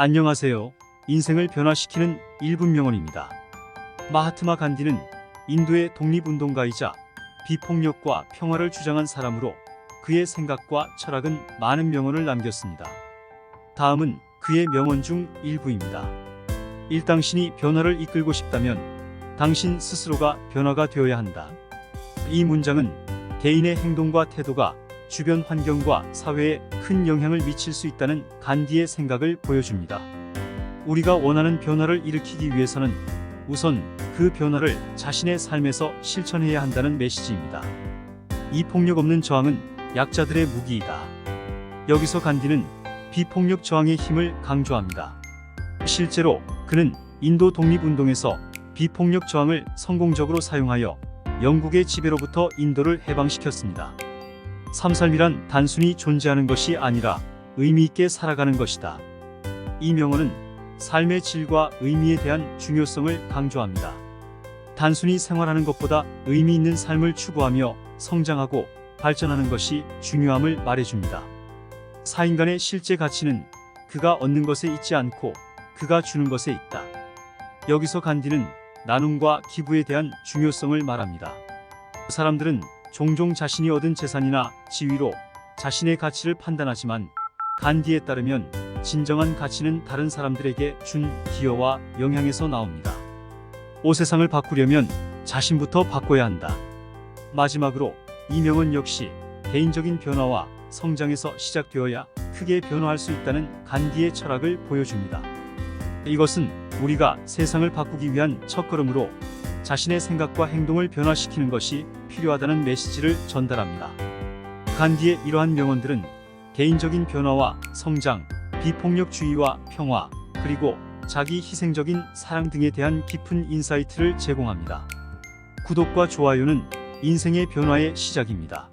안녕하세요. 인생을 변화시키는 1분 명언입니다. 마하트마 간디는 인도의 독립운동가이자 비폭력과 평화를 주장한 사람으로 그의 생각과 철학은 많은 명언을 남겼습니다. 다음은 그의 명언 중 일부입니다. 일 당신이 변화를 이끌고 싶다면 당신 스스로가 변화가 되어야 한다. 이 문장은 개인의 행동과 태도가 주변 환경과 사회에 큰 영향을 미칠 수 있다는 간디의 생각을 보여줍니다. 우리가 원하는 변화를 일으키기 위해서는 우선 그 변화를 자신의 삶에서 실천해야 한다는 메시지입니다. 이 폭력 없는 저항은 약자들의 무기이다. 여기서 간디는 비폭력 저항의 힘을 강조합니다. 실제로 그는 인도 독립운동에서 비폭력 저항을 성공적으로 사용하여 영국의 지배로부터 인도를 해방시켰습니다. 삶살이란 단순히 존재하는 것이 아니라 의미 있게 살아가는 것이다. 이 명언은 삶의 질과 의미에 대한 중요성을 강조합니다. 단순히 생활하는 것보다 의미 있는 삶을 추구하며 성장하고 발전하는 것이 중요함을 말해줍니다. 사인간의 실제 가치는 그가 얻는 것에 있지 않고 그가 주는 것에 있다. 여기서 간디는 나눔과 기부에 대한 중요성을 말합니다. 사람들은 종종 자신이 얻은 재산이나 지위로 자신의 가치를 판단하지만 간디에 따르면 진정한 가치는 다른 사람들에게 준 기여와 영향에서 나옵니다. 오 세상을 바꾸려면 자신부터 바꿔야 한다. 마지막으로 이 명언 역시 개인적인 변화와 성장에서 시작되어야 크게 변화할 수 있다는 간디의 철학을 보여줍니다. 이것은 우리가 세상을 바꾸기 위한 첫걸음으로 자신의 생각과 행동을 변화시키는 것이 필요하다는 메시지를 전달합니다. 간디의 이러한 명언들은 개인적인 변화와 성장, 비폭력주의와 평화, 그리고 자기 희생적인 사랑 등에 대한 깊은 인사이트를 제공합니다. 구독과 좋아요는 인생의 변화의 시작입니다.